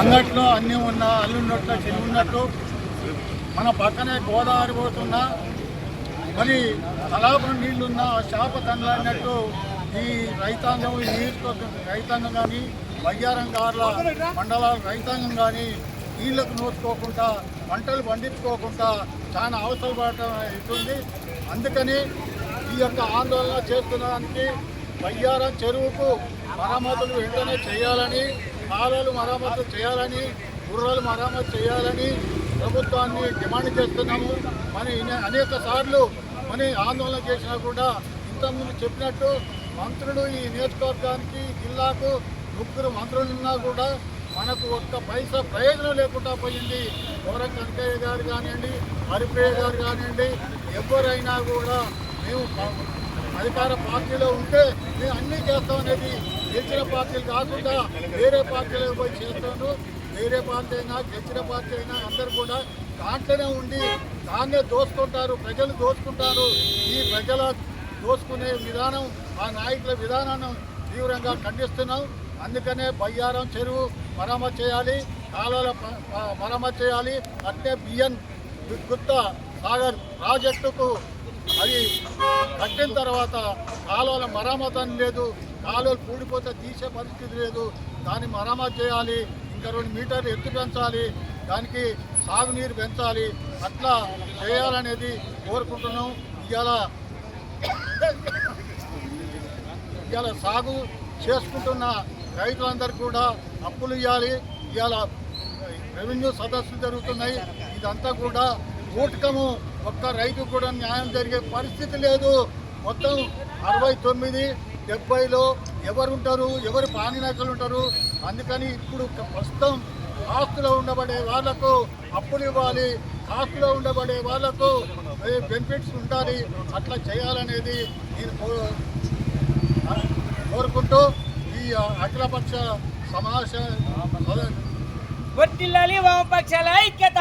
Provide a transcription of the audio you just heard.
అంగట్లో అన్నీ ఉన్నా అల్లున్నట్లు చెరువు ఉన్నట్టు మన పక్కనే గోదావరి పోతున్నా మరి తలాపురం నీళ్ళున్న శాప తండ్లన్నట్టు ఈ రైతాంగం ఈ నియోజకవర్గం రైతాంగం కానీ బయ్యారం మండలాల రైతాంగం కానీ నీళ్ళకు నోచుకోకుండా పంటలు పండించుకోకుండా చాలా అవసరపడటం అవుతుంది అందుకని ఈ యొక్క ఆందోళన చేస్తున్నదానికి బయ్యారం చెరువుకు మరమ్మతులు వెంటనే చేయాలని కాలువలు మరమ్మతు చేయాలని గుర్రాలు మరమ్మతు చేయాలని ప్రభుత్వాన్ని డిమాండ్ చేస్తున్నాము. మరి అనేక సార్లు మరి ఆందోళన చేసినా కూడా ఇంతకుముందు చెప్పినట్టు మంత్రులు ఈ నియోజకవర్గానికి జిల్లాకు ముగ్గురు మంత్రులు ఉన్నా కూడా మనకు ఒక్క పైసా ప్రయోజనం లేకుండా పోయింది. గౌరవ కనకయ్య గారు కానివ్వండి హరిప్రియ గారు కానివ్వండి ఎవరైనా కూడా మేము అధికార పార్టీలో ఉంటే మేము అన్నీ చేస్తాం అనేది గెలిచిన పార్టీలు కాకుండా వేరే పార్టీలకు పోయి చేస్తాను. వేరే పార్టీ అయినా గెలిచిన పార్టీ అయినా అందరు కూడా దాంట్లోనే ఉండి దాన్నే దోసుకుంటారు ప్రజలు దోసుకుంటారు ఈ ప్రజల దోసుకునే విధానం ఆ నాయకుల విధానాన్ని తీవ్రంగా ఖండిస్తున్నాం. అందుకనే బయ్యారం చెరువు మరమ్మతు చేయాలి కాలువల మరమ్మతు చేయాలి. అట్టే బియ్యం గుత్త సాగర్ ప్రాజెక్టుకు అది కట్టిన తర్వాత కాలువల మరమ్మతు అని లేదు కాలువలు పూడిపోతే తీసే పరిస్థితి లేదు. దాన్ని మరమ్మతు చేయాలి ఇంకా రెండు మీటర్లు ఎత్తు పెంచాలి దానికి సాగునీరు పెంచాలి. అట్లా చేయాలనేది కోరుకుంటున్నాం. ఇవాళ ఇవాళ సాగు చేసుకుంటున్న రైతులందరికీ కూడా అప్పులు ఇవ్వాలి. ఇవాళ రెవెన్యూ సదస్సులు జరుగుతున్నాయి. ఇదంతా కూడా కూటకము ఒక్క రైతు కూడా న్యాయం జరిగే పరిస్థితి లేదు. మొత్తం అరవై తొమ్మిది డెబ్బైలో ఎవరు ఉంటారు ఎవరు పానినాయకులు ఉంటారు అందుకని ఇప్పుడు ప్రస్తుతం ఆస్తులో ఉండబడే వాళ్ళకు అప్పులు ఇవ్వాలి. ఆస్తులో ఉండబడే వాళ్ళకు బెనిఫిట్స్ ఉండాలి అట్లా చేయాలనేది నేను కోరుకుంటూ ఈ అఖిలపక్ష సమావేశ వర్తిల్లాలి వామపక్షాల ఐక్యత!